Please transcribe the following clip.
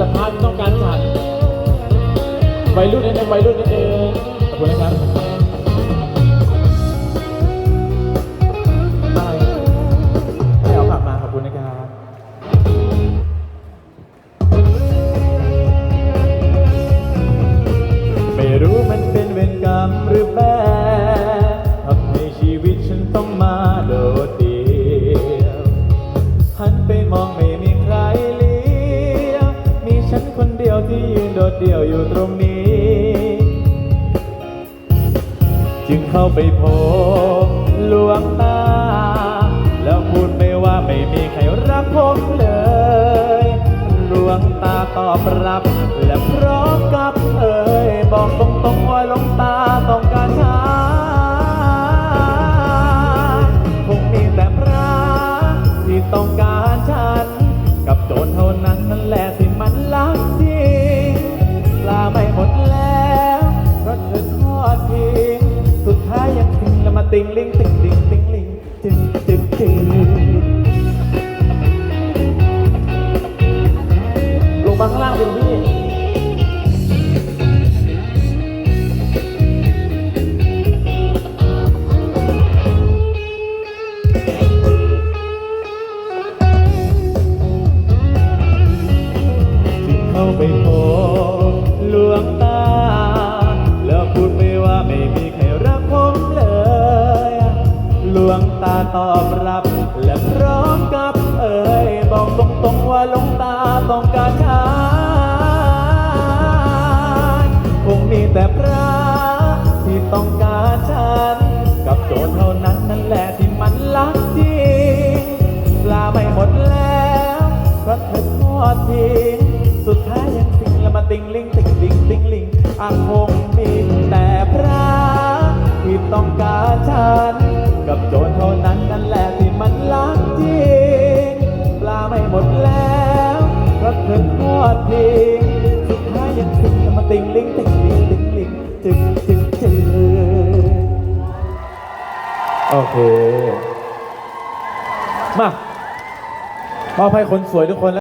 แต่พระที่ต้องการฉันวัยรุ่นนิดนึงวัยรุ่นนิดนึงขอบคุณนะครับไม่ไม่เอาผักมาขอบคุณนะครับไม่รู้มันเป็นเวรกรรมหรือแพ้ท ดดเดี่ยวอยู่ตรงนี้ จึงเข้าไปพบหลวงตา แล้วพูดไปว่าไม่มีใครรักผมเลยหลวงตาตอบรับ และพร้อมกับเอ่ยบอกตรงๆว่าหลวงตาต้องการฉันคงมีแต่พระที่ต้องการฉัน กับโจรเท่านั้นนั่นแหละ ติงลิงติงลิงติงลิงจึงจึงจึงลงมาข้างล่างเป็นพี่จึงเข้าไปพบ ตาตอบรับ และพร้อมกับเอ่ยบอกตรงๆว่าลงตาต้องการฉันคงมีแต่พระที่ต้องการฉัน กับโจรเท่านั้นนั่นแหละที่มันรักจริงปลาไม่หมดแล้วเพราะเธอทอดทิ้งสุดท้ายยังทิ้งแล้วมาติงลิงติงลิงติงลิงอะคงมี อทอดทิ้งสุดท้ายยังทิ้งมาติงลิงติงลิงติงลิงจึงจึงจึงโอเค มามอบให้คนสวยทุกคน